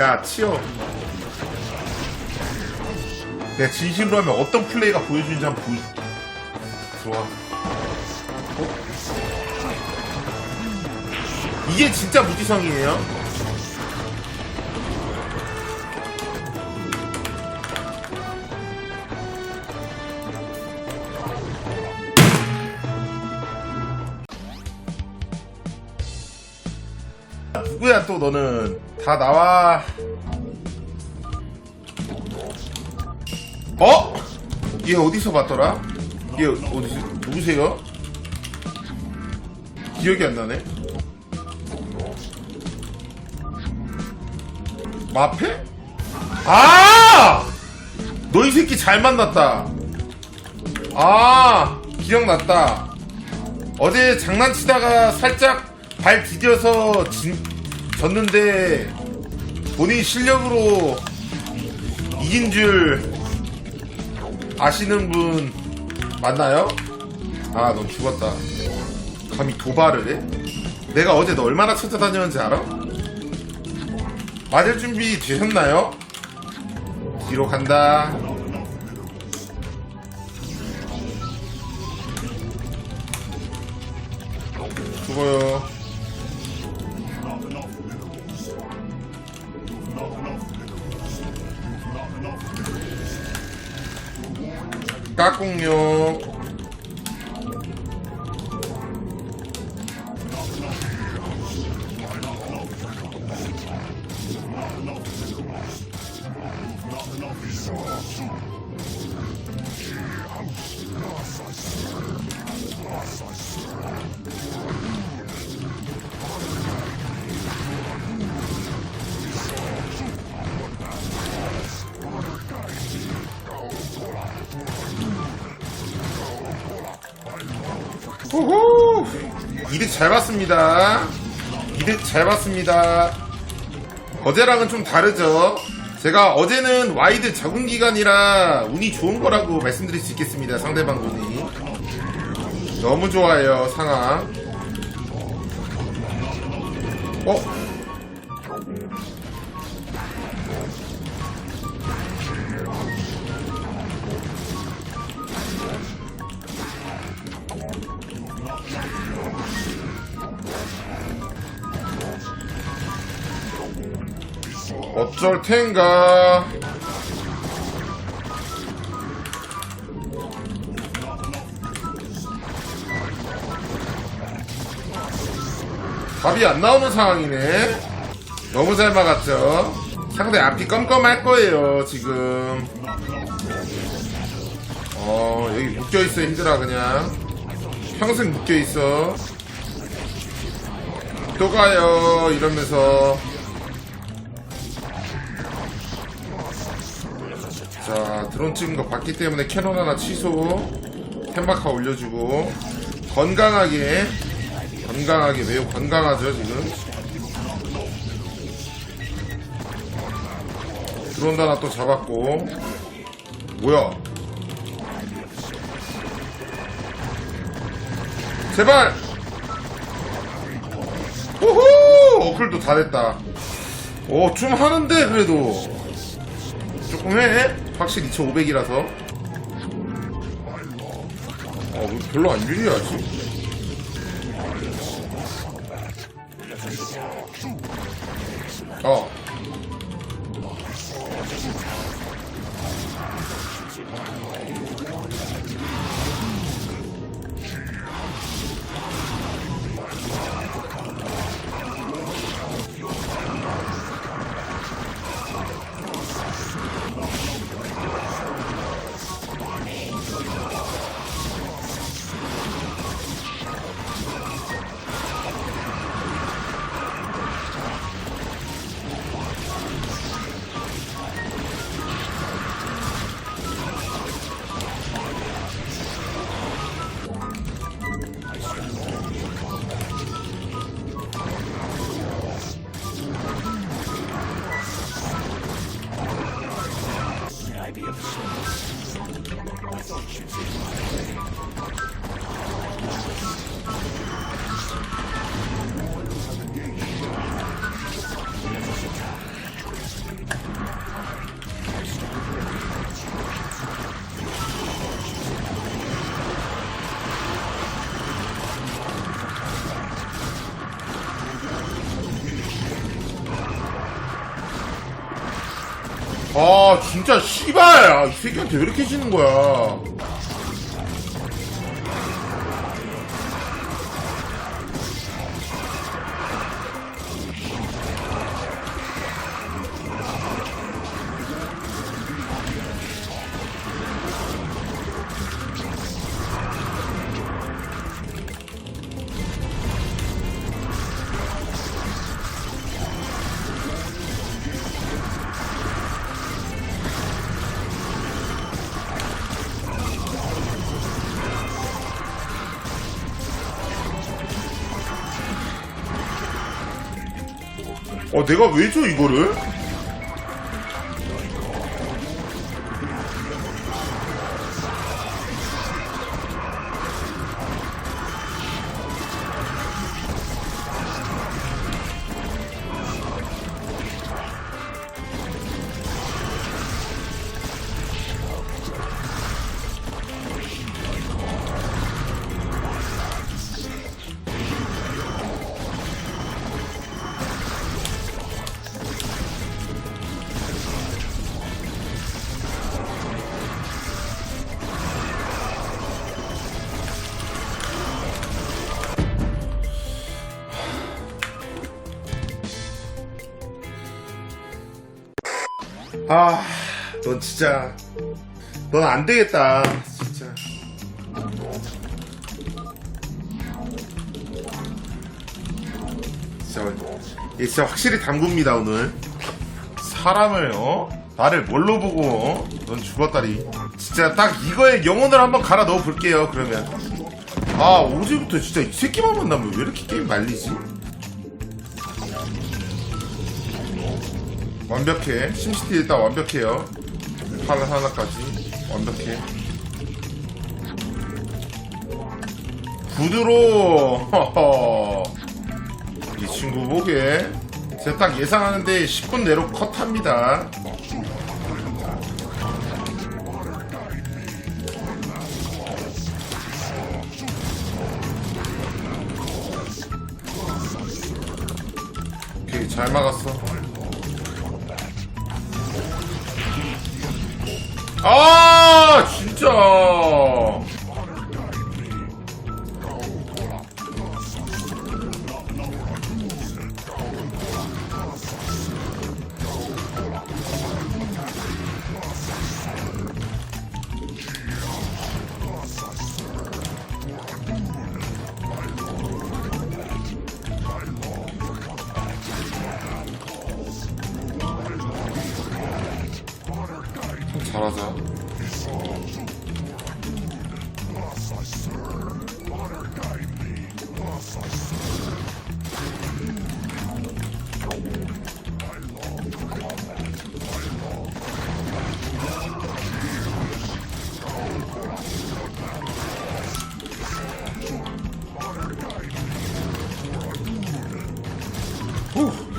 야 치어. 내가 진심으로 하면 어떤 플레이가 보여주는지 한번 보여 좋아. 어? 이게 진짜 무지성이에요? 누구야 또 너는 다 나와 어? 얘 어디서 봤더라? 얘 어디서 누구세요? 기억이 안 나네 마페? 아! 너 이 새끼 잘 만났다 아 기억났다 어제 장난치다가 살짝 발 디뎌서 진, 졌는데 본인 실력으로 이긴 줄 아시는 분 맞나요? 아, 넌 죽었다. 감히 도발을 해? 내가 어제 너 얼마나 찾아다녔는지 알아? 맞을 준비 되셨나요? 뒤로 간다. 죽어요. 까꿍용 이득 잘 봤습니다. 이득 잘 봤습니다. 어제랑은 좀 다르죠. 제가 어제는 와이드 적응 기간이라 운이 좋은 거라고 말씀드릴 수 있겠습니다 상대방 운이. 너무 좋아요 상황. 어? 어쩔 텐가? 답이 안 나오는 상황이네. 너무 잘 막았죠? 상대 앞이 껌껌할 거예요 지금. 어 여기 묶여있어 힘들어 그냥. 평생 묶여있어. 또 가요 이러면서 자 드론 찍은 거 봤기 때문에 캐논 하나 취소. 템마카 올려주고. 건강하게 건강하게 매우 건강하죠 지금. 드론 하나 또 잡았고. 뭐야? 제발! 오호 어플도 다 됐다. 오좀 하는데 그래도. 조금 해. 확실히 2500이라서. 아 뭐 별로 안 밀려 아직. 아. 아 진짜 씨발. 아, 이 새끼한테 왜 이렇게 지는 거야 어 내가 왜 줘 이거를? 아, 넌 진짜, 넌 안 되겠다, 진짜. 진짜, 얘 진짜 확실히 담굽니다, 오늘. 사람을, 어? 나를 뭘로 보고, 어? 넌 죽었다리. 진짜 딱 이거에 영혼을 한번 갈아 넣어 볼게요, 그러면. 아, 어제부터 진짜 이 새끼만 만나면 왜 이렇게 게임 말리지? 완벽해. 심시티 일단 완벽해요. 하나 하나까지 완벽해. 허허. 이 친구 보게. 제가 딱 예상하는데 10분 내로 컷합니다. 오케이 잘 막았어. 아 진짜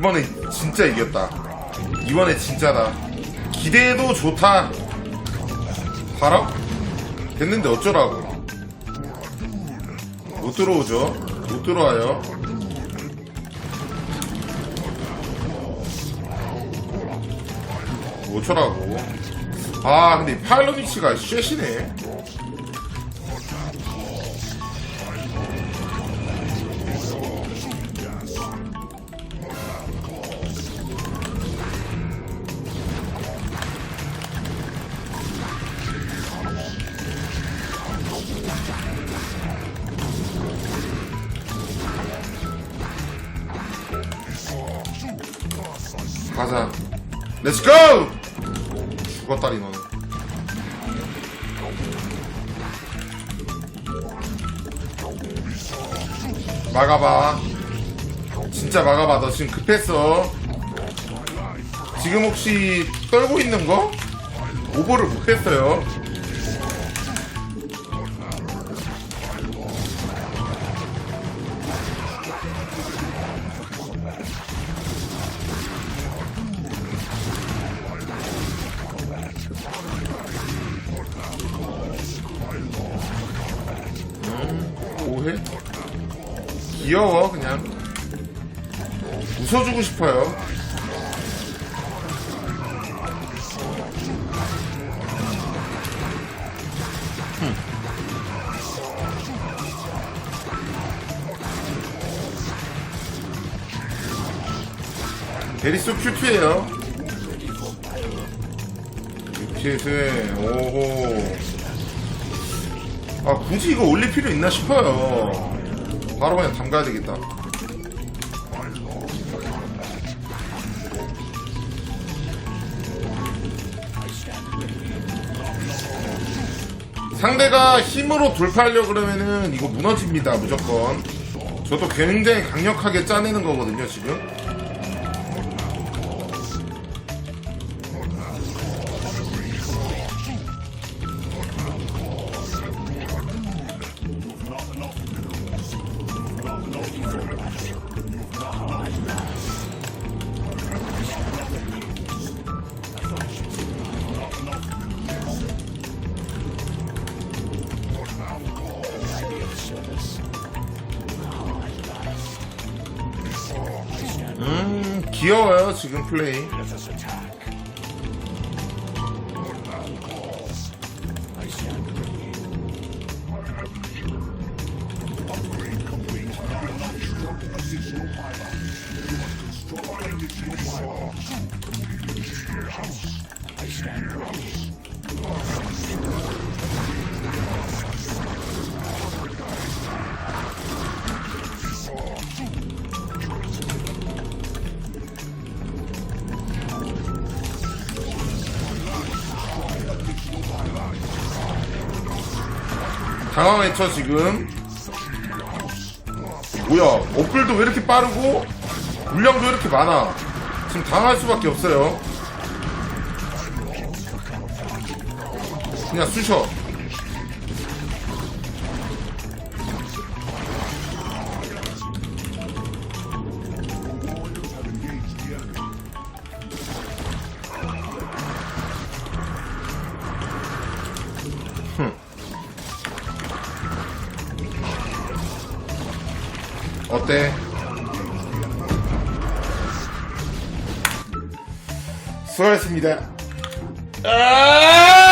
이번에 진짜 이겼다. 이번에 진짜다. 기대해도 좋다. 봐라? 됐는데 어쩌라고. 못 들어오죠? 못 들어와요. 어쩌라고. 아, 근데 파일럿 위치가 쉐시네. 가자. 렛츠 고! 죽었다 리 너는. 막아봐. 진짜 막아봐. 너 지금 급했어. 지금 혹시 떨고 있는 거? 오버를 못했어요. 귀여워 그냥. 웃어주고 싶어요. 베리소 큐트예요. 큐트 오호. 아 굳이 이거 올릴 필요 있나 싶어요. 바로 그냥 담가야 되겠다. 상대가 힘으로 돌파하려 그러면은 이거 무너집니다 무조건. 저도 굉장히 강력하게 짜내는 거거든요 지금 귀여워요 지금 플레이 당황했죠 지금. 뭐야 업글도 왜 이렇게 빠르고 물량도 왜 이렇게 많아. 지금 당할 수밖에 없어요. 그냥 쑤셔 어때? 수고하셨습니다. 아!